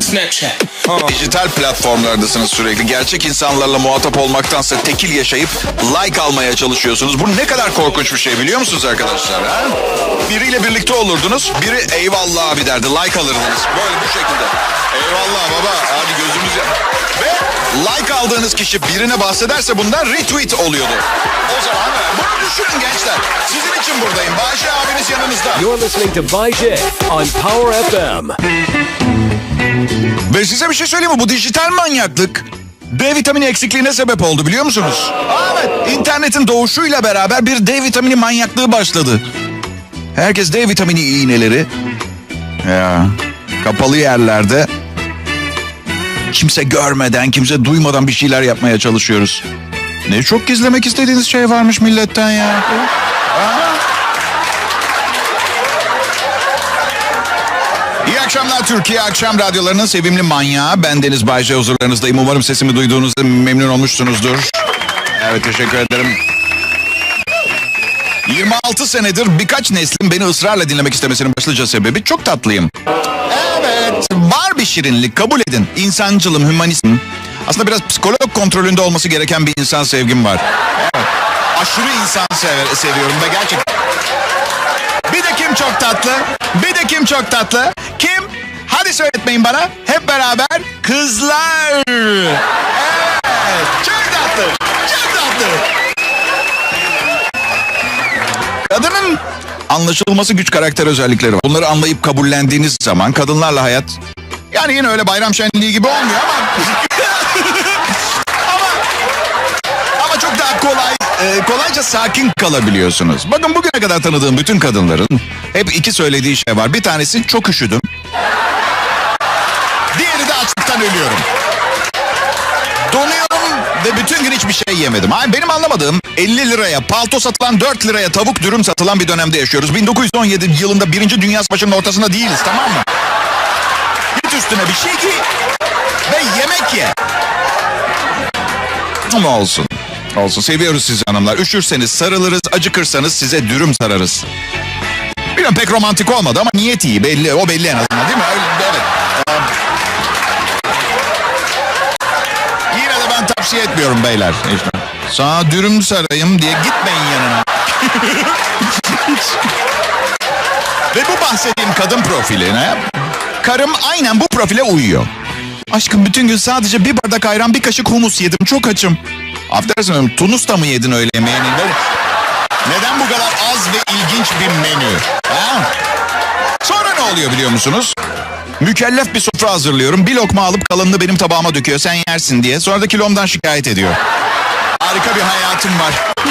Snapchat. Huh. Dijital platformlardasınız sürekli. Gerçek insanlarla muhatap olmaktansa tekil yaşayıp like almaya çalışıyorsunuz. Bu ne kadar korkunç bir şey biliyor musunuz arkadaşlar? Ha? Biriyle birlikte olurdunuz. Biri eyvallah abi derdi. Like alırdınız. Böyle bu şekilde. Eyvallah baba. Hadi gözümüz ya. Ve like aldığınız kişi birine bahsederse bundan retweet oluyordu. O zaman bunu düşünün gençler. Sizin için buradayım. Bayşe abiniz yanınızda. You're listening to Bay J on Power FM. Ve size bir şey söyleyeyim mi? Bu dijital manyaklık D vitamini eksikliğine sebep oldu biliyor musunuz? Evet. İnternetin doğuşuyla beraber bir D vitamini manyaklığı başladı. Herkes D vitamini iğneleri. Ya kapalı yerlerde kimse görmeden, kimse duymadan bir şeyler yapmaya çalışıyoruz. Ne çok gizlemek istediğiniz şey varmış milletten ya. İyi akşamlar Türkiye. Akşam radyolarının sevimli manyağı. Ben Deniz Bayce huzurlarınızdayım. Umarım sesimi duyduğunuzda memnun olmuşsunuzdur. Evet teşekkür ederim. 26 senedir birkaç neslin beni ısrarla dinlemek istemesinin başlıca sebebi çok tatlıyım. Evet. Var bir şirinlik kabul edin. İnsancılım, hümanizm. Aslında biraz psikolog kontrolünde olması gereken bir insan sevgim var. Evet. Aşırı insan sever, seviyorum ve gerçekten bir de kim çok tatlı? Bir de kim çok tatlı? Kim? Hadi söyletmeyin bana. Hep beraber kızlar. Evet. Çok tatlı. Çok tatlı. Kadının anlaşılması güç karakter özellikleri var. Bunları anlayıp kabullendiğiniz zaman kadınlarla hayat yani yine öyle bayram şenliği gibi olmuyor ama kolay e, kolayca sakin kalabiliyorsunuz. Bakın bugüne kadar tanıdığım bütün kadınların hep iki söylediği şey var. Bir tanesi çok üşüdüm. Ölüyorum. Donuyorum ve bütün gün hiçbir şey yemedim. Ay benim anlamadığım 50 liraya palto satılan 4 liraya tavuk dürüm satılan bir dönemde yaşıyoruz. 1917 yılında 1. Dünya Savaşı'nın ortasında değiliz tamam mı? Git üstüne bir şey giy ve yemek ye. Ama olsun. Olsun seviyoruz sizi hanımlar. Üşürseniz sarılırız, acıkırsanız size dürüm sararız. Bilmiyorum pek romantik olmadı ama niyet iyi belli. O belli en azından değil mi? Öyle, evet. Ee, Yine de ben tavsiye etmiyorum beyler. İşte. Sana dürüm sarayım diye gitmeyin yanına. Ve bu bahsettiğim kadın profiline karım aynen bu profile uyuyor. Aşkım bütün gün sadece bir bardak ayran bir kaşık humus yedim çok açım. Affedersin hanım, Tunus'ta mı yedin öğle yemeğini? Neden bu kadar az ve ilginç bir menü? Ha? Sonra ne oluyor biliyor musunuz? Mükellef bir sofra hazırlıyorum. Bir lokma alıp kalanını benim tabağıma döküyor. Sen yersin diye. Sonra da kilomdan şikayet ediyor. Harika bir hayatım var.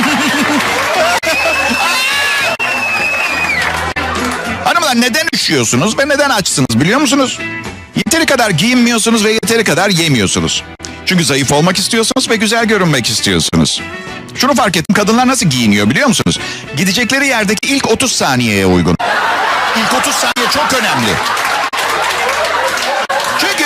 Hanımlar neden üşüyorsunuz ve neden açsınız biliyor musunuz? Yeteri kadar giyinmiyorsunuz ve yeteri kadar yemiyorsunuz. Çünkü zayıf olmak istiyorsunuz ve güzel görünmek istiyorsunuz. Şunu fark ettim kadınlar nasıl giyiniyor biliyor musunuz? Gidecekleri yerdeki ilk 30 saniyeye uygun. İlk 30 saniye çok önemli. Çünkü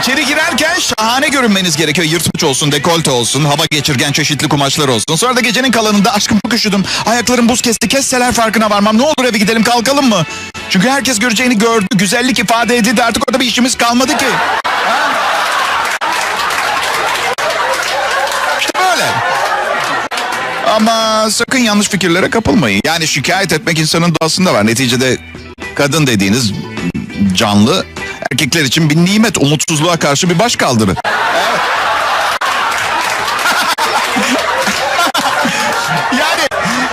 içeri girerken şahane görünmeniz gerekiyor. Yırtmış olsun, dekolte olsun, hava geçirgen çeşitli kumaşlar olsun. Sonra da gecenin kalanında aşkım çok üşüdüm. Ayaklarım buz kesti, kesseler farkına varmam. Ne olur eve gidelim kalkalım mı? Çünkü herkes göreceğini gördü. Güzellik ifade edildi. Artık orada bir işimiz kalmadı ki. İşte böyle. Ama sakın yanlış fikirlere kapılmayın. Yani şikayet etmek insanın doğasında var. Neticede kadın dediğiniz canlı erkekler için bir nimet, umutsuzluğa karşı bir baş kaldırı. Yani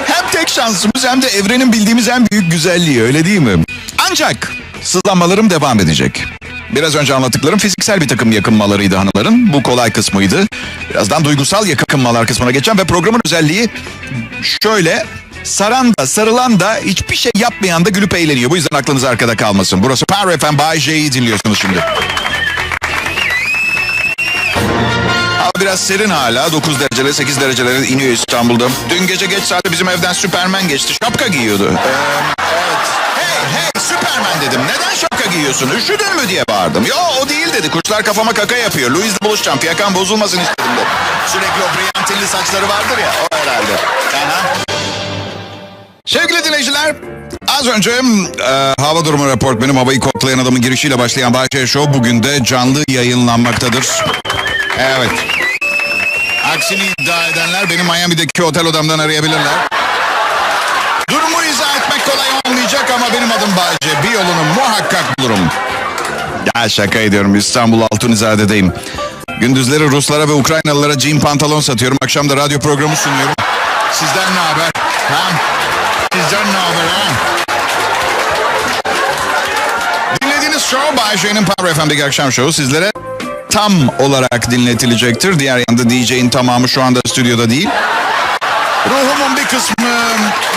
hem tek şansımız hem de evrenin bildiğimiz en büyük güzelliği öyle değil mi? Ancak sızlanmalarım devam edecek. Biraz önce anlattıklarım fiziksel bir takım yakınmalarıydı hanımların. Bu kolay kısmıydı. Birazdan duygusal yakınmalar kısmına geçeceğim ve programın özelliği şöyle saran da sarılan da hiçbir şey yapmayan da gülüp eğleniyor. Bu yüzden aklınız arkada kalmasın. Burası Power FM Bay J'yi dinliyorsunuz şimdi. Hava biraz serin hala. 9 dereceler 8 derecelere iniyor İstanbul'da. Dün gece geç saatte bizim evden Süpermen geçti. Şapka giyiyordu. Ee, evet. Hey hey Süpermen dedim. Neden şapka giyiyorsun? Üşüdün mü diye bağırdım. Yo o değil dedi. Kuşlar kafama kaka yapıyor. Louis'le buluşacağım. Fiyakan bozulmasın istedim dedi. Sürekli o brilyantinli saçları vardır ya. O herhalde. Aha. Sevgili dinleyiciler, Az önce e, hava durumu reportmenim havayı koklayan adamın girişiyle başlayan Bahçe Show bugün de canlı yayınlanmaktadır. Evet. Aksini iddia edenler beni Miami'deki otel odamdan arayabilirler. Durumu izah etmek kolay olmayacak ama benim adım Bahçe. Bir yolunu muhakkak bulurum. Ya şaka ediyorum İstanbul Altunizade'deyim. Gündüzleri Ruslara ve Ukraynalılara jean pantolon satıyorum. Akşam da radyo programı sunuyorum. Sizden ne haber? Ha? Sizden ne haber ha? Dinlediğiniz show Bay J'nin Power FM'deki akşam şovu sizlere tam olarak dinletilecektir. Diğer yanda DJ'in tamamı şu anda stüdyoda değil. Ruhumun bir kısmı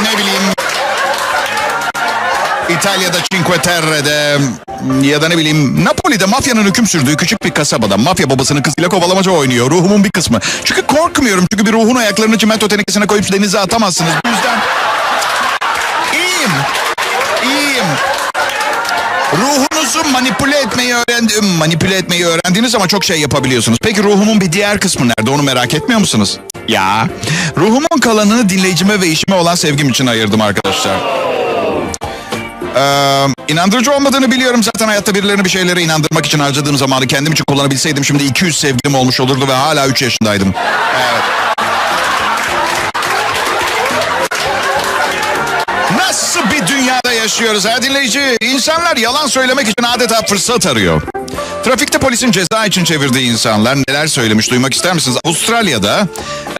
ne bileyim İtalya'da Cinque Terre'de ya da ne bileyim Napoli'de mafyanın hüküm sürdüğü küçük bir kasabada mafya babasının kızıyla kovalamaca oynuyor. Ruhumun bir kısmı. Çünkü korkmuyorum. Çünkü bir ruhun ayaklarını çimento tenekesine koyup denize atamazsınız. Bu iyiyim. İyiyim. Ruhunuzu manipüle etmeyi öğrendim. Manipüle etmeyi öğrendiniz ama çok şey yapabiliyorsunuz. Peki ruhumun bir diğer kısmı nerede? Onu merak etmiyor musunuz? Ya. Ruhumun kalanını dinleyicime ve işime olan sevgim için ayırdım arkadaşlar. Ee, inandırıcı olmadığını biliyorum. Zaten hayatta birilerini bir şeylere inandırmak için harcadığım zamanı kendim için kullanabilseydim şimdi 200 sevgilim olmuş olurdu ve hala 3 yaşındaydım. Evet. Nasıl bir dünyada yaşıyoruz ha dinleyici? İnsanlar yalan söylemek için adeta fırsat arıyor. Trafikte polisin ceza için çevirdiği insanlar neler söylemiş duymak ister misiniz? Avustralya'da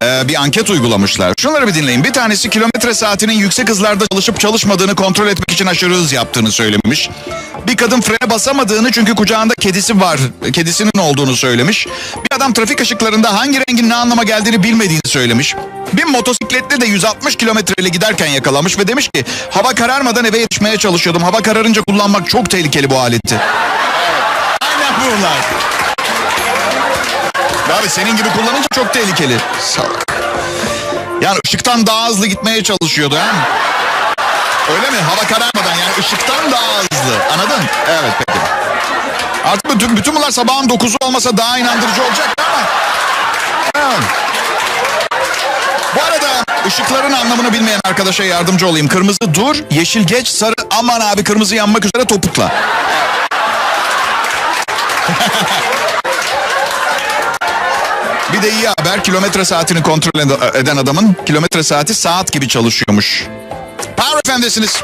e, bir anket uygulamışlar. Şunları bir dinleyin. Bir tanesi kilometre saatinin yüksek hızlarda çalışıp çalışmadığını kontrol etmek için aşırı hız yaptığını söylemiş. Bir kadın frene basamadığını çünkü kucağında kedisi var, kedisinin olduğunu söylemiş. Bir adam trafik ışıklarında hangi rengin ne anlama geldiğini bilmediğini söylemiş. Bir motosikletli de 160 kilometreyle giderken yakalamış ve demiş ki hava kararmadan eve yetişmeye çalışıyordum. Hava kararınca kullanmak çok tehlikeli bu aleti. Aynen bunlar. Abi senin gibi kullanınca çok tehlikeli. Salak. Yani ışıktan daha hızlı gitmeye çalışıyordu ha? Öyle mi? Hava kararmadan yani ışıktan daha hızlı. Anladın? Evet peki. Artık bütün, bütün bunlar sabahın 9'u olmasa daha inandırıcı olacaktı ama. Evet. Bu arada ışıkların anlamını bilmeyen arkadaşa yardımcı olayım. Kırmızı dur, yeşil geç, sarı aman abi kırmızı yanmak üzere topukla. Bir de iyi haber kilometre saatini kontrol ed- eden adamın kilometre saati saat gibi çalışıyormuş. Power FM'desiniz.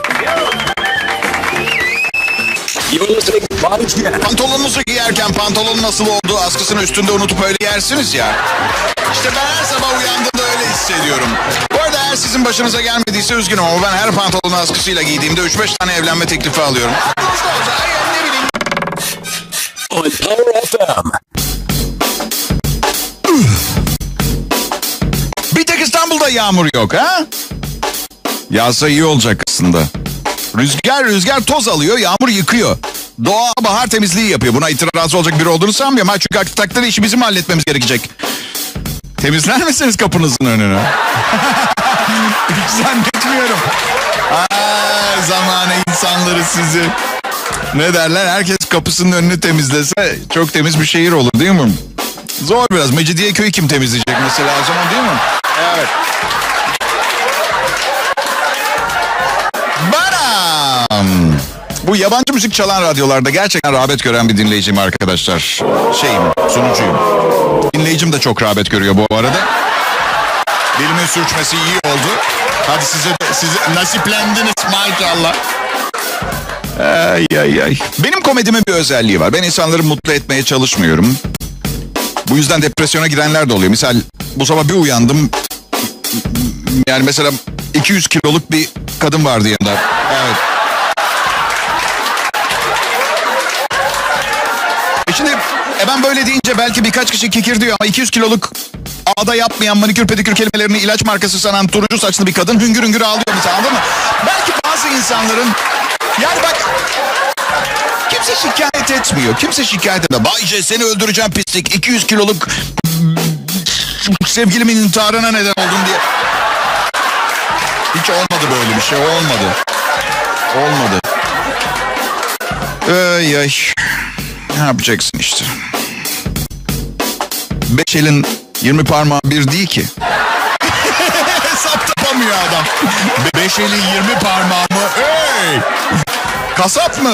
Pantolonunuzu giyerken pantolonun nasıl olduğu askısını üstünde unutup öyle yersiniz ya. İşte ben her sabah uyandığımda öyle hissediyorum. Bu arada eğer sizin başınıza gelmediyse üzgünüm ama ben her pantolonu askısıyla giydiğimde 3-5 tane evlenme teklifi alıyorum. On Power FM. Bir tek İstanbul'da yağmur yok ha? Yağsa iyi olacak aslında. Rüzgar rüzgar toz alıyor, yağmur yıkıyor. Doğa bahar temizliği yapıyor. Buna itiraz olacak biri olduğunu sanmıyorum. Ha, çünkü takdirde işi bizim halletmemiz gerekecek. Temizler misiniz kapınızın önünü? Zannetmiyorum. Aa, zamane insanları sizi. Ne derler? Herkes kapısının önünü temizlese çok temiz bir şehir olur değil mi? Zor biraz. Mecidiyeköy'ü kim temizleyecek mesela o zaman değil mi? Evet. Bu yabancı müzik çalan radyolarda gerçekten rağbet gören bir dinleyiciyim arkadaşlar. Şeyim, sunucuyum. Dinleyicim de çok rağbet görüyor bu arada. Dilimin sürçmesi iyi oldu. Hadi size, size nasiplendiniz maşallah. Ay ay ay. Benim komedimin bir özelliği var. Ben insanları mutlu etmeye çalışmıyorum. Bu yüzden depresyona girenler de oluyor. Misal bu sabah bir uyandım. Yani mesela 200 kiloluk bir kadın vardı yanında. Evet. E şimdi ben böyle deyince belki birkaç kişi kikir diyor ama 200 kiloluk ağda yapmayan manikür pedikür kelimelerini ilaç markası sanan turuncu saçlı bir kadın hüngür hüngür ağlıyor mesela anladın mı? Belki bazı insanların yani bak kimse şikayet etmiyor. Kimse şikayet etmiyor. Bayce seni öldüreceğim pislik. 200 kiloluk sevgilimin intiharına neden oldun diye. Hiç olmadı böyle bir şey. Olmadı. Olmadı. Ay ay. Ne yapacaksın işte. Beş elin 20 parmağı bir değil ki. Hesap tapan Anlamıyor adam. Beş eli yirmi parmağı mı? Hey! Kasap mı?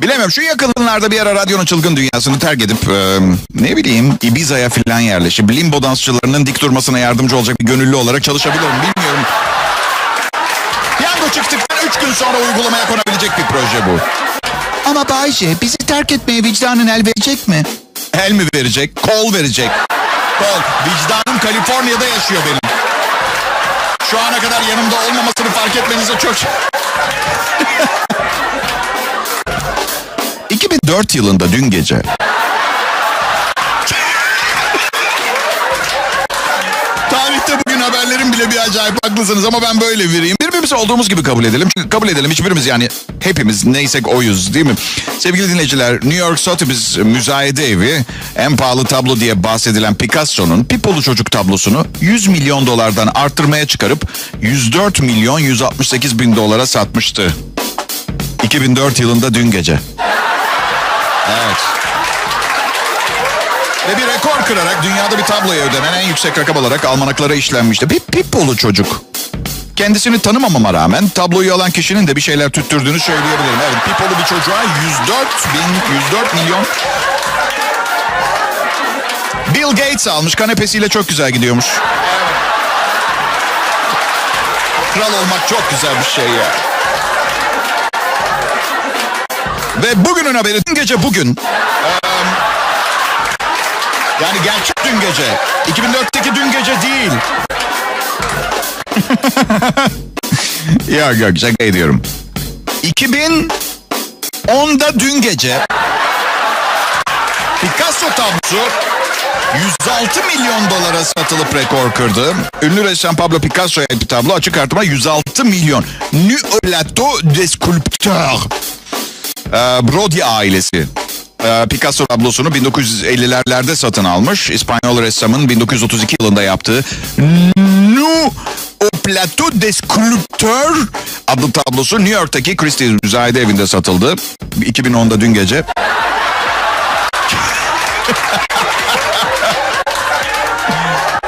Bilemiyorum şu yakınlarda bir ara radyonun çılgın dünyasını terk edip e, ne bileyim Ibiza'ya falan yerleşip limbo dansçılarının dik durmasına yardımcı olacak bir gönüllü olarak çalışabilirim bilmiyorum. Piyango çıktıktan üç gün sonra uygulamaya konabilecek bir proje bu. Ama Bayce bizi terk etmeye vicdanın el verecek mi? El mi verecek? Kol verecek. Kol. Vicdanım Kaliforniya'da yaşıyor benim. Şu ana kadar yanımda olmamasını fark etmenize çok... 2004 yılında dün gece bile bir acayip haklısınız ama ben böyle vereyim. Birbirimizi olduğumuz gibi kabul edelim. Çünkü kabul edelim hiçbirimiz yani hepimiz neysek oyuz değil mi? Sevgili dinleyiciler New York Sotheby's müzayede evi en pahalı tablo diye bahsedilen Picasso'nun Pipolu Çocuk tablosunu 100 milyon dolardan arttırmaya çıkarıp 104 milyon 168 bin dolara satmıştı. 2004 yılında dün gece. Evet. Ve bir rekor kırarak dünyada bir tabloya ödenen en yüksek rakam olarak almanaklara işlenmişti. Bir Pipolu çocuk. Kendisini tanımamama rağmen tabloyu alan kişinin de bir şeyler tüttürdüğünü söyleyebilirim. Evet Pipolu bir çocuğa 104 bin, 104 milyon. Bill Gates almış kanepesiyle çok güzel gidiyormuş. Kral olmak çok güzel bir şey ya. Ve bugünün haberi gece bugün. Yani gerçek dün gece. 2004'teki dün gece değil. yok yok şaka ediyorum. 2010'da dün gece Picasso tablosu 106 milyon dolara satılıp rekor kırdı. Ünlü ressam Pablo Picasso'ya bir tablo açık artırma 106 milyon. Nuolato des Sculpteurs. Ee, Brody ailesi. Ee, Picasso tablosunu 1950'lerde satın almış. İspanyol ressamın 1932 yılında yaptığı Nu au plateau des sculpteurs adlı tablosu New York'taki Christie's Müzayede evinde satıldı. 2010'da dün gece.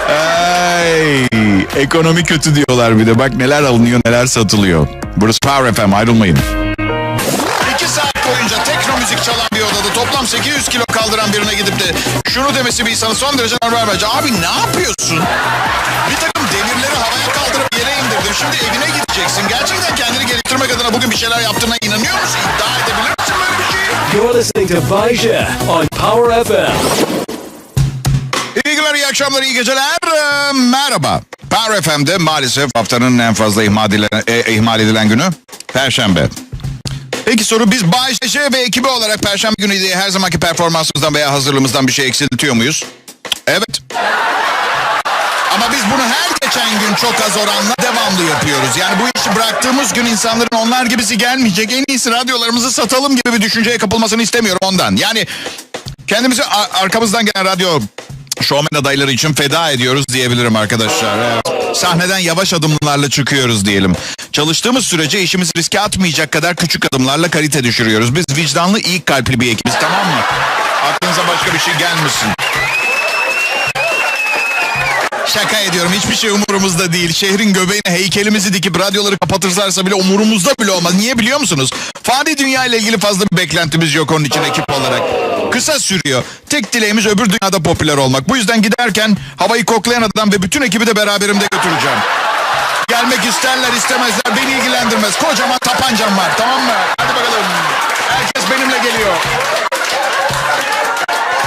Ay, ekonomi kötü diyorlar bir de. Bak neler alınıyor neler satılıyor. Burası Power FM ayrılmayın. Toplam 800 kilo kaldıran birine gidip de şunu demesi bir insanı son derece normal bence. Abi ne yapıyorsun? Bir takım demirleri havaya kaldırıp yere indirdin. Şimdi evine gideceksin. Gerçekten kendini geliştirmek adına bugün bir şeyler yaptığına inanıyor musun? İddia edebilir misin böyle bir şeyi? You're listening to Baija on Power FM. İyi günler, iyi akşamlar, iyi geceler. Ee, merhaba. Power FM'de maalesef haftanın en fazla ihmal edilen, e, ihmal edilen günü Perşembe. Peki soru biz Bay ve ekibi olarak Perşembe günü diye her zamanki performansımızdan veya hazırlığımızdan bir şey eksiltiyor muyuz? Evet. Ama biz bunu her geçen gün çok az oranla devamlı yapıyoruz. Yani bu işi bıraktığımız gün insanların onlar gibisi gelmeyecek. En iyisi radyolarımızı satalım gibi bir düşünceye kapılmasını istemiyorum ondan. Yani kendimizi arkamızdan gelen radyo şovmen adayları için feda ediyoruz diyebilirim arkadaşlar. Evet. Sahneden yavaş adımlarla çıkıyoruz diyelim. Çalıştığımız sürece işimizi riske atmayacak kadar küçük adımlarla kalite düşürüyoruz. Biz vicdanlı, iyi kalpli bir ekibiz tamam mı? Aklınıza başka bir şey gelmesin. Şaka ediyorum. Hiçbir şey umurumuzda değil. Şehrin göbeğine heykelimizi dikip radyoları kapatırlarsa bile umurumuzda bile olmaz. Niye biliyor musunuz? Fani dünya ile ilgili fazla bir beklentimiz yok onun için ekip olarak. Kısa sürüyor. Tek dileğimiz öbür dünyada popüler olmak. Bu yüzden giderken havayı koklayan adam ve bütün ekibi de beraberimde götüreceğim. Gelmek isterler istemezler beni ilgilendirmez. Kocaman tapancam var tamam mı? Hadi bakalım. Herkes benimle geliyor.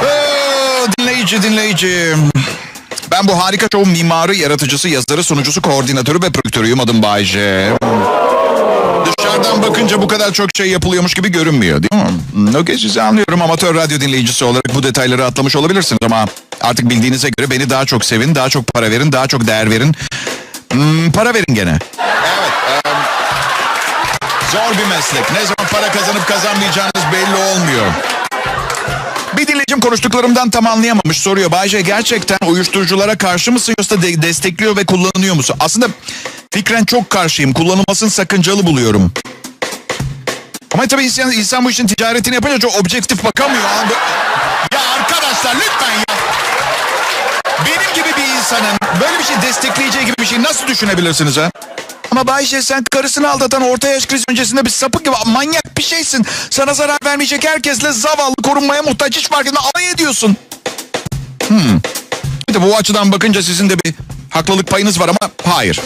Oo, dinleyici dinleyici. Ben bu harika şovun mimarı, yaratıcısı, yazarı, sunucusu, koordinatörü ve prodüktörüyüm. Adım Bayce. Dışarıdan bakınca bu kadar çok şey yapılıyormuş gibi görünmüyor değil mi? Okey sizi anlıyorum. Amatör radyo dinleyicisi olarak bu detayları atlamış olabilirsiniz ama artık bildiğinize göre beni daha çok sevin, daha çok para verin, daha çok değer verin. Hmm, para verin gene. Zor bir meslek. Ne zaman para kazanıp kazanmayacağınız belli olmuyor. Bir dinleyicim konuştuklarımdan tam anlayamamış soruyor. Bayce gerçekten uyuşturuculara karşı mısın yoksa de- destekliyor ve kullanıyor musun? Aslında fikren çok karşıyım. Kullanılmasını sakıncalı buluyorum. Ama tabii insan, insan bu işin ticaretini yapınca çok objektif bakamıyor. Ya arkadaşlar lütfen ya. Benim gibi bir insanın böyle bir şey destekleyeceği gibi bir şey nasıl düşünebilirsiniz ha? Ama Bayşe sen karısını aldatan orta yaş krizi öncesinde bir sapık gibi manyak bir şeysin. Sana zarar vermeyecek herkesle zavallı korunmaya muhtaç hiç fark etme alay ediyorsun. Hmm. Bu açıdan bakınca sizin de bir haklılık payınız var ama hayır.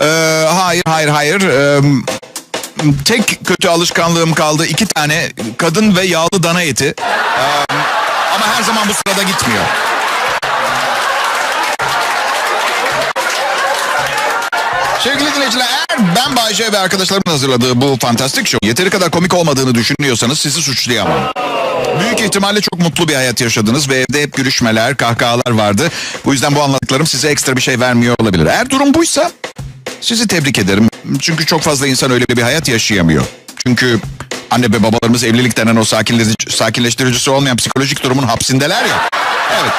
Ee, hayır, hayır, hayır. Ee, tek kötü alışkanlığım kaldı. iki tane kadın ve yağlı dana eti. Ee, ama her zaman bu sırada gitmiyor. Sevgili dinleyiciler eğer ben Bayce ve arkadaşlarımın hazırladığı bu fantastik show yeteri kadar komik olmadığını düşünüyorsanız sizi suçlayamam. Büyük ihtimalle çok mutlu bir hayat yaşadınız ve evde hep gülüşmeler, kahkahalar vardı. Bu yüzden bu anlattıklarım size ekstra bir şey vermiyor olabilir. Eğer durum buysa sizi tebrik ederim. Çünkü çok fazla insan öyle bir hayat yaşayamıyor. Çünkü anne ve babalarımız evlilik denen o sakinleştirici, sakinleştiricisi olmayan psikolojik durumun hapsindeler ya. Evet.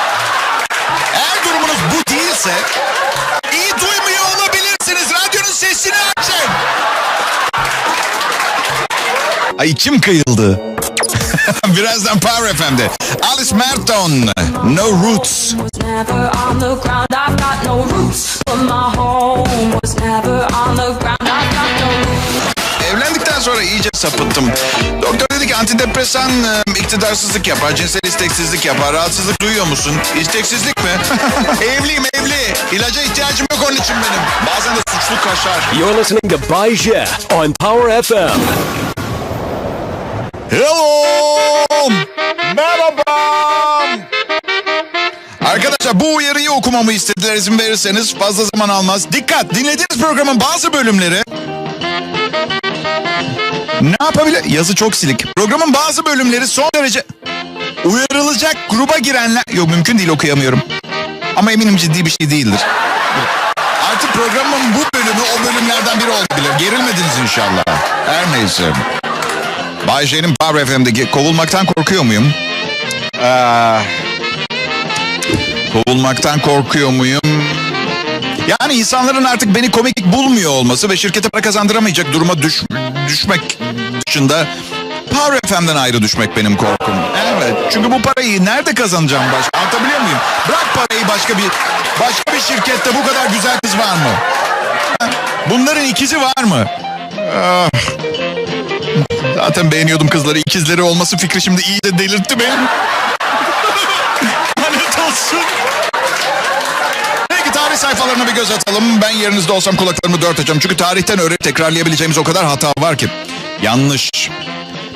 Eğer durumunuz bu değilse iyi duymuyor olabilirsiniz. Radyonun sesini açın. Ay içim kıyıldı. Birazdan Power FM'de. Alice Merton, No Roots. was never on the ground. I've got no roots, but my home was never on the ground. I've got no roots. Evlendikten sonra iyice sapıttım. Doktor dedi ki antidepresan e, iktidarsızlık yapar, cinsel isteksizlik yapar. Rahatsızlık duyuyor musun? İsteksizlik mi? Evliyim evli. İlaca ihtiyacım yok onun için benim. Bazen de suçlu kaşar. You're listening to Baija on Power FM. Hello. Merhaba. Arkadaşlar bu uyarıyı okumamı istediler izin verirseniz fazla zaman almaz. Dikkat dinlediğiniz programın bazı bölümleri ne yapabilir? Yazı çok silik. Programın bazı bölümleri son derece uyarılacak gruba girenler... Yok mümkün değil okuyamıyorum. Ama eminim ciddi bir şey değildir. Artık programın bu bölümü o bölümlerden biri olabilir. Gerilmediniz inşallah. Her neyse. Bay J'nin Power FM'deki kovulmaktan korkuyor muyum? Aa, kovulmaktan korkuyor muyum? Yani insanların artık beni komik bulmuyor olması ve şirkete para kazandıramayacak duruma düş, düşmek dışında Power FM'den ayrı düşmek benim korkum. Evet. Çünkü bu parayı nerede kazanacağım başka? Anlatabiliyor muyum? Bırak parayı başka bir başka bir şirkette bu kadar güzel kız var mı? Bunların ikizi var mı? Ah. Zaten beğeniyordum kızları. İkizleri olması fikri şimdi iyice delirtti beni. Lanet olsun. Peki tarih sayfalarına bir göz atalım. Ben yerinizde olsam kulaklarımı dört açacağım. Çünkü tarihten öğrenip tekrarlayabileceğimiz o kadar hata var ki. Yanlış.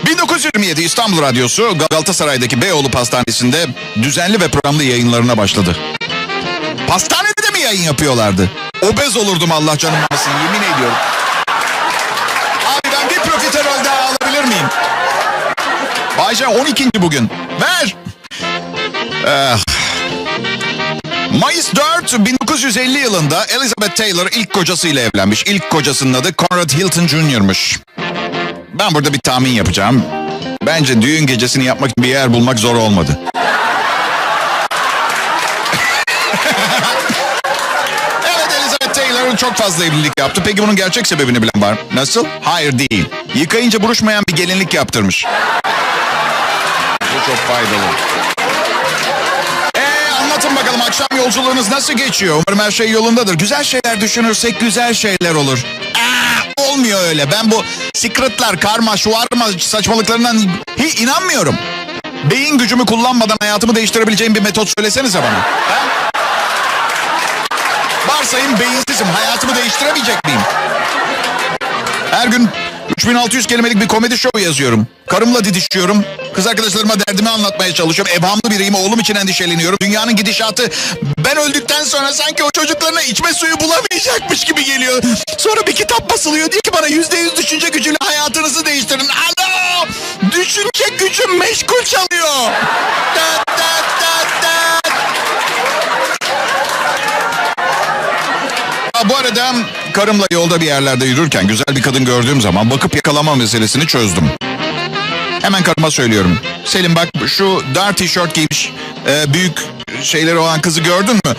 1927 İstanbul Radyosu Galatasaray'daki Beyoğlu Pastanesi'nde düzenli ve programlı yayınlarına başladı. Pastanede de mi yayın yapıyorlardı? Obez olurdum Allah canım almasın yemin ediyorum. Bayca 12. bugün. Ver. Eh. Mayıs 4 1950 yılında Elizabeth Taylor ilk kocasıyla evlenmiş. İlk kocasının adı Conrad Hilton Jr.'mış. Ben burada bir tahmin yapacağım. Bence düğün gecesini yapmak için bir yer bulmak zor olmadı. evet Elizabeth Taylor çok fazla evlilik yaptı. Peki bunun gerçek sebebini bilen var. Nasıl? Hayır değil. Yıkayınca buruşmayan bir gelinlik yaptırmış. Çok faydalı. Ee, anlatın bakalım akşam yolculuğunuz nasıl geçiyor? Umarım her şey yolundadır. Güzel şeyler düşünürsek güzel şeyler olur. Aa, olmuyor öyle. Ben bu secretlar, karma, şuarma saçmalıklarından hiç inanmıyorum. Beyin gücümü kullanmadan hayatımı değiştirebileceğim bir metot söylesenize bana. Ha? Varsayın beyinsizim. Hayatımı değiştiremeyecek miyim? Her gün 3600 kelimelik bir komedi show yazıyorum. Karımla didişiyorum. Kız arkadaşlarıma derdimi anlatmaya çalışıyorum. Evhamlı biriyim. Oğlum için endişeleniyorum. Dünyanın gidişatı ben öldükten sonra sanki o çocuklarına içme suyu bulamayacakmış gibi geliyor. Sonra bir kitap basılıyor. Diyor ki bana yüzde yüz düşünce gücüyle hayatınızı değiştirin. Alo! Düşünce gücüm meşgul çalıyor. Ha, Bu arada karımla yolda bir yerlerde yürürken güzel bir kadın gördüğüm zaman bakıp yakalama meselesini çözdüm. Hemen karıma söylüyorum. Selim bak şu dar tişört giymiş e, büyük şeyleri olan kızı gördün mü?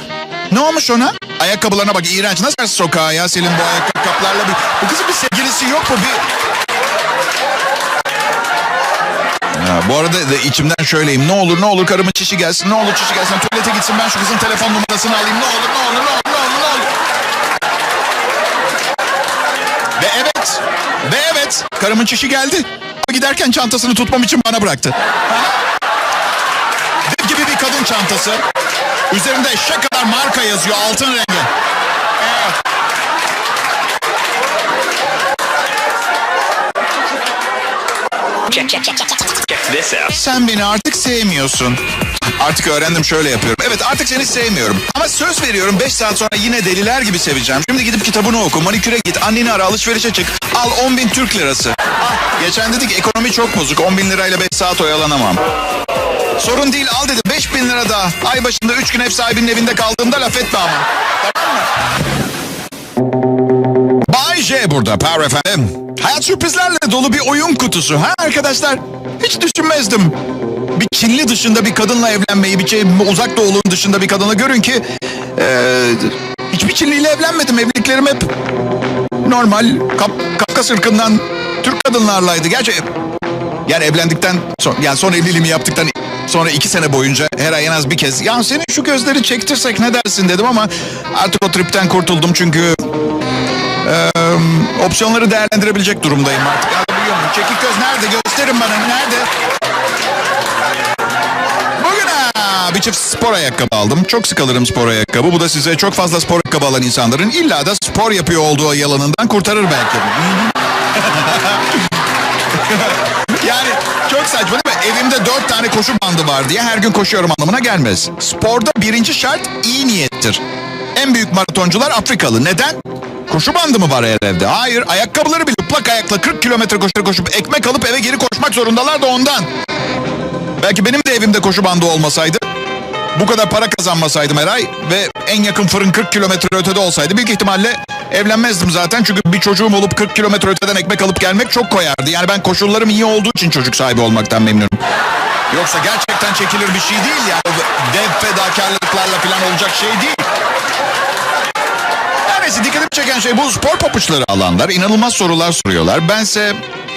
Ne olmuş ona? Ayakkabılarına bak iğrenç. Nasıl sokağa ya Selim bu ayakkabılarla bir... Bu kızın bir sevgilisi yok mu? Bir... bu arada da içimden şöyleyim. Ne olur ne olur karımın çişi gelsin. Ne olur çişi gelsin. Tuvalete gitsin ben şu kızın telefon numarasını alayım. Ne olur ne olur ne olur ne olur ne olur. Ve evet. Ve evet. Karımın çişi geldi. Giderken çantasını tutmam için bana bıraktı. Dev gibi bir kadın çantası. Üzerinde eşek kadar marka yazıyor altın rengi. Sen beni artık sevmiyorsun. Artık öğrendim şöyle yapıyorum. Evet artık seni sevmiyorum. Ama söz veriyorum 5 saat sonra yine deliler gibi seveceğim. Şimdi gidip kitabını oku, maniküre git, anneni ara, alışverişe çık. Al 10 bin Türk lirası. Ah, geçen dedik ekonomi çok bozuk. 10 bin lirayla 5 saat oyalanamam. Sorun değil al dedi 5 bin lira daha. Ay başında 3 gün ev sahibinin evinde kaldığında laf etme ama. Tamam mı? J burada Power FM. Hayat sürprizlerle dolu bir oyun kutusu. Ha arkadaşlar? Hiç düşünmezdim. Bir Çinli dışında bir kadınla evlenmeyi, bir şey, uzak doğulunun dışında bir kadınla görün ki... eee, hiçbir Çinliyle evlenmedim. Evliliklerim hep normal Kap, Kafkas ırkından Türk kadınlarlaydı. Gerçi yani evlendikten son, yani son evliliğimi yaptıktan sonra iki sene boyunca her ay en az bir kez ya senin şu gözleri çektirsek ne dersin dedim ama artık o tripten kurtuldum çünkü opsiyonları değerlendirebilecek durumdayım artık. Anlatabiliyor muyum? Çekik göz nerede? Gösterin bana. Nerede? Bugün ha, bir çift spor ayakkabı aldım. Çok sık alırım spor ayakkabı. Bu da size çok fazla spor ayakkabı alan insanların illa da spor yapıyor olduğu yalanından kurtarır belki. yani çok saçma değil mi? Evimde dört tane koşu bandı var diye her gün koşuyorum anlamına gelmez. Sporda birinci şart iyi niyettir. En büyük maratoncular Afrikalı. Neden? Koşu bandı mı var evde? Hayır. Ayakkabıları bile plak ayakla 40 kilometre koşarak koşup ekmek alıp eve geri koşmak zorundalar da ondan. Belki benim de evimde koşu bandı olmasaydı bu kadar para kazanmasaydım her ay ve en yakın fırın 40 kilometre ötede olsaydı büyük ihtimalle evlenmezdim zaten. Çünkü bir çocuğum olup 40 kilometre öteden ekmek alıp gelmek çok koyardı. Yani ben koşullarım iyi olduğu için çocuk sahibi olmaktan memnunum. Yoksa gerçekten çekilir bir şey değil yani. Dev fedakarlıklarla falan olacak şey değil. Neyse dikkatimi çeken şey bu spor papuçları alanlar inanılmaz sorular soruyorlar. Bense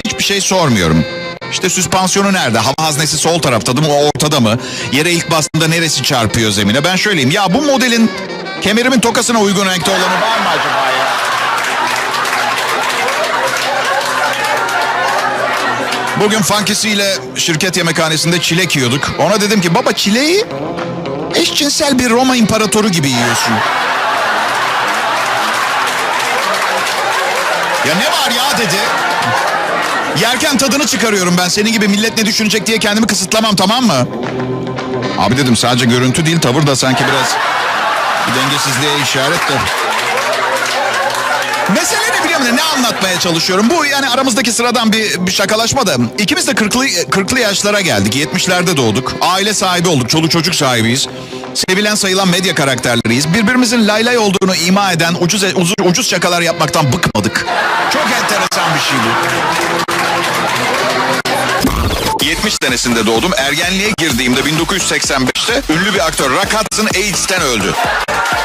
hiçbir şey sormuyorum. İşte süspansiyonu nerede? Hava haznesi sol tarafta mı? O ortada mı? Yere ilk bastığında neresi çarpıyor zemine? Ben şöyleyim. Ya bu modelin kemerimin tokasına uygun renkte olanı var mı acaba ya? Bugün Funkisi'yle şirket yemekhanesinde çilek yiyorduk. Ona dedim ki baba çileği eşcinsel bir Roma imparatoru gibi yiyorsun. Ya ne var ya dedi. Yerken tadını çıkarıyorum ben. Senin gibi millet ne düşünecek diye kendimi kısıtlamam tamam mı? Abi dedim sadece görüntü değil tavır da sanki biraz bir dengesizliğe işaret de. Mesele ne biliyor musun? Ne anlatmaya çalışıyorum? Bu yani aramızdaki sıradan bir, bir şakalaşma da. İkimiz de 40'lı 40'lı yaşlara geldik. 70'lerde doğduk. Aile sahibi olduk. Çoluk çocuk sahibiyiz. Sevilen sayılan medya karakterleriyiz. Birbirimizin laylay olduğunu ima eden ucuz, ucuz, ucuz şakalar yapmaktan bıkmadık. Çok enteresan bir şey bu. 70 senesinde doğdum. Ergenliğe girdiğimde 1985'te ünlü bir aktör Rock Hudson AIDS'ten öldü.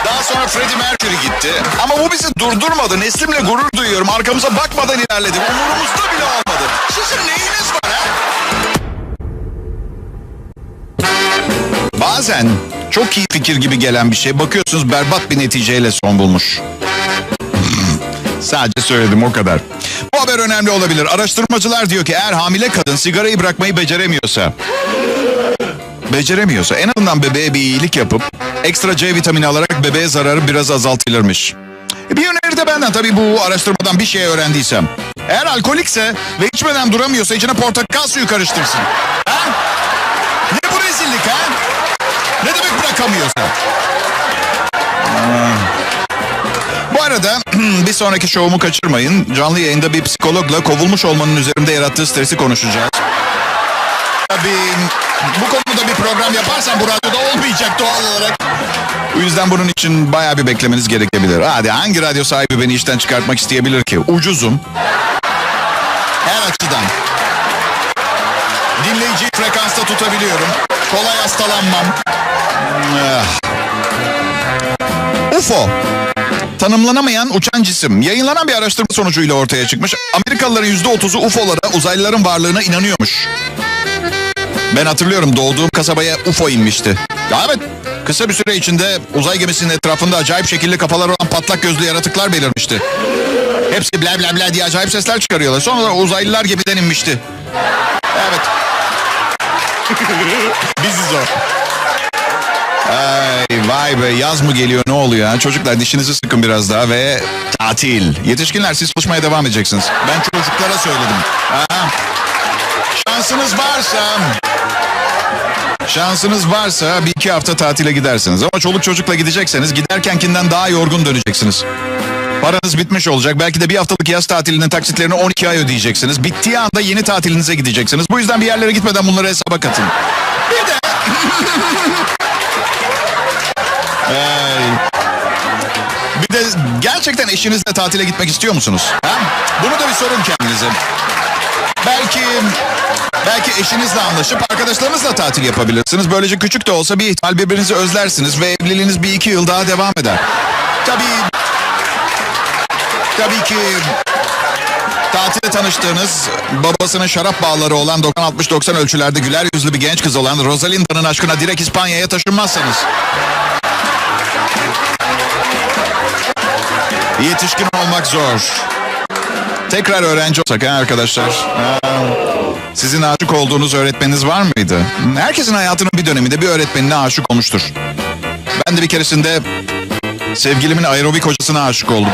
Daha sonra Freddie Mercury gitti. Ama bu bizi durdurmadı. Neslimle gurur duyuyorum. Arkamıza bakmadan ilerledik. Umurumuzda bile olmadı. Sizin neyiniz var ha? Bazen çok iyi fikir gibi gelen bir şey bakıyorsunuz berbat bir neticeyle son bulmuş. Sadece söyledim o kadar. Bu haber önemli olabilir. Araştırmacılar diyor ki eğer hamile kadın sigarayı bırakmayı beceremiyorsa... Beceremiyorsa en azından bebeğe bir iyilik yapıp ekstra C vitamini alarak bebeğe zararı biraz azaltılırmış. E, Bir öneri de benden tabii bu araştırmadan bir şey öğrendiysem. Eğer alkolikse ve içmeden duramıyorsa içine portakal suyu karıştırsın. Ha? Ne bu rezillik ha? Ne demek bırakamıyorsa? Bu arada bir sonraki şovumu kaçırmayın. Canlı yayında bir psikologla kovulmuş olmanın üzerimde yarattığı stresi konuşacağız. Tabii bu konuda bir program yaparsam bu radyoda olmayacak doğal olarak. Bu yüzden bunun için bayağı bir beklemeniz gerekebilir. Hadi hangi radyo sahibi beni işten çıkartmak isteyebilir ki? Ucuzum. Her açıdan. Dinleyiciyi frekansta tutabiliyorum. Kolay hastalanmam. Ah. UFO. Tanımlanamayan uçan cisim. Yayınlanan bir araştırma sonucuyla ortaya çıkmış. Amerikalıların %30'u UFO'lara, uzaylıların varlığına inanıyormuş. Ben hatırlıyorum doğduğum kasabaya UFO inmişti. Ya evet kısa bir süre içinde uzay gemisinin etrafında acayip şekilli kafalar olan patlak gözlü yaratıklar belirmişti. Hepsi bla bla bla diye acayip sesler çıkarıyorlar. Sonra uzaylılar gemiden inmişti. Evet. Biziz o. Ay vay be yaz mı geliyor ne oluyor? Çocuklar dişinizi sıkın biraz daha ve tatil. Yetişkinler siz çalışmaya devam edeceksiniz. Ben çocuklara söyledim. Ha? Şansınız varsa... Şansınız varsa bir iki hafta tatile gidersiniz. Ama çoluk çocukla gidecekseniz giderkenkinden daha yorgun döneceksiniz. Paranız bitmiş olacak. Belki de bir haftalık yaz tatilinin taksitlerini 12 ay ödeyeceksiniz. Bittiği anda yeni tatilinize gideceksiniz. Bu yüzden bir yerlere gitmeden bunları hesaba katın. Bir de... Bir de gerçekten eşinizle tatile gitmek istiyor musunuz? Ha? Bunu da bir sorun kendinize. Belki belki eşinizle anlaşıp arkadaşlarınızla tatil yapabilirsiniz. Böylece küçük de olsa bir ihtimal birbirinizi özlersiniz ve evliliğiniz bir iki yıl daha devam eder. Tabii tabii ki tatilde tanıştığınız babasının şarap bağları olan 90-60-90 ölçülerde güler yüzlü bir genç kız olan Rosalinda'nın aşkına direkt İspanya'ya taşınmazsanız. Yetişkin olmak zor. Tekrar öğrenci olsak ha arkadaşlar. Sizin aşık olduğunuz öğretmeniniz var mıydı? Herkesin hayatının bir döneminde bir öğretmenine aşık olmuştur. Ben de bir keresinde sevgilimin aerobik hocasına aşık oldum.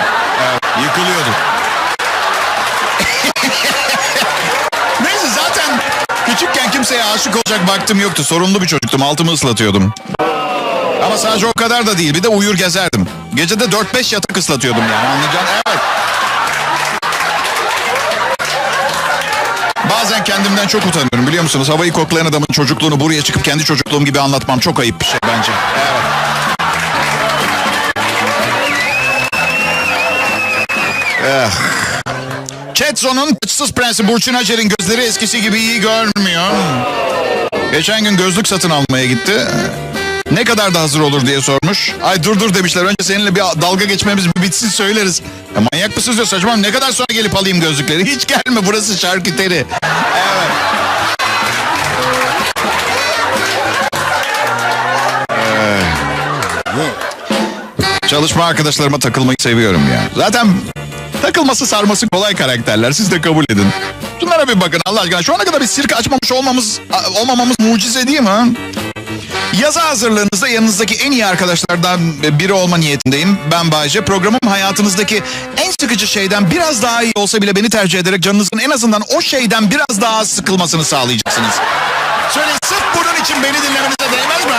Evet, yıkılıyordu. Neyse zaten küçükken kimseye aşık olacak vaktim yoktu. Sorunlu bir çocuktum. Altımı ıslatıyordum. Ama sadece o kadar da değil. Bir de uyur gezerdim. Gecede 4-5 yatak ıslatıyordum yani anlayacağın. Evet. Bazen kendimden çok utanıyorum biliyor musunuz? Havayı koklayan adamın çocukluğunu buraya çıkıp kendi çocukluğum gibi anlatmam çok ayıp bir şey bence. Evet. Eh. Chetzo'nun Kıçsız Prensi Burçin Hacer'in gözleri eskisi gibi iyi görmüyor. Geçen gün gözlük satın almaya gitti. Ne kadar da hazır olur diye sormuş. Ay dur dur demişler. Önce seninle bir dalga geçmemiz bir bitsin söyleriz. Ya manyak mısınız diyor saçmalama ne kadar sonra gelip alayım gözlükleri. Hiç gelme burası şarküteri. Evet. Çalışma arkadaşlarıma takılmayı seviyorum ya. Zaten takılması sarması kolay karakterler. Siz de kabul edin. Şunlara bir bakın Allah aşkına. Şu ana kadar bir sirk açmamış olmamız olmamamız mucize değil mi? Yaza hazırlığınızda yanınızdaki en iyi arkadaşlardan biri olma niyetindeyim. Ben Bayce. Programım hayatınızdaki en sıkıcı şeyden biraz daha iyi olsa bile beni tercih ederek canınızın en azından o şeyden biraz daha az sıkılmasını sağlayacaksınız. Söyle sırf bunun için beni dinlemenize değmez mi?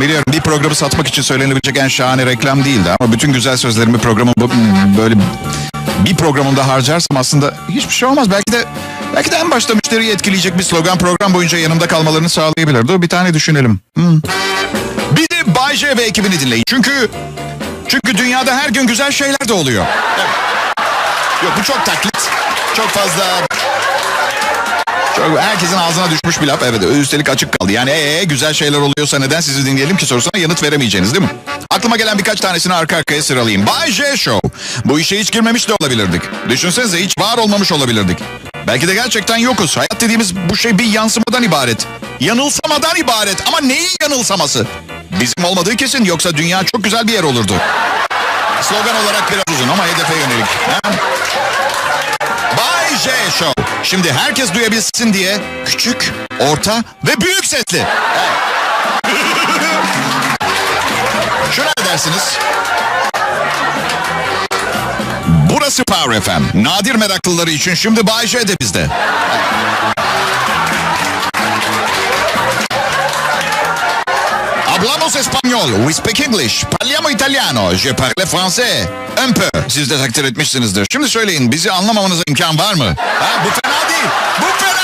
Biliyorum bir programı satmak için söylenebilecek en şahane reklam değildi ama bütün güzel sözlerimi programın bu- böyle bir programımda harcarsam aslında hiçbir şey olmaz. Belki de belki de en başta müşteriyi etkileyecek bir slogan program boyunca yanımda kalmalarını sağlayabilir. Dur bir tane düşünelim. Hmm. Bir de Bay J ve ekibini dinleyin. Çünkü çünkü dünyada her gün güzel şeyler de oluyor. Evet. Yok bu çok taklit. Çok fazla çok, herkesin ağzına düşmüş bir laf. Evet üstelik açık kaldı. Yani ee, güzel şeyler oluyorsa neden sizi dinleyelim ki sorusuna yanıt veremeyeceğiniz değil mi? Aklıma gelen birkaç tanesini arka arkaya sıralayayım. Bay J Show. Bu işe hiç girmemiş de olabilirdik. Düşünsenize hiç var olmamış olabilirdik. Belki de gerçekten yokuz. Hayat dediğimiz bu şey bir yansımadan ibaret. Yanılsamadan ibaret. Ama neyin yanılsaması? Bizim olmadığı kesin yoksa dünya çok güzel bir yer olurdu. Slogan olarak biraz uzun ama hedefe yönelik. Ha? Bay J Show. Şimdi herkes duyabilsin diye küçük, orta ve büyük sesli. Şuna dersiniz? Burası Power FM. Nadir meraklıları için şimdi Bay J de bizde. Hablamos español, we speak English, parliamo italiano, je parle français. Un peu. Siz de takdir etmişsinizdir. Şimdi söyleyin bizi anlamamanıza imkan var mı? Ha, bu fena değil. Bu fena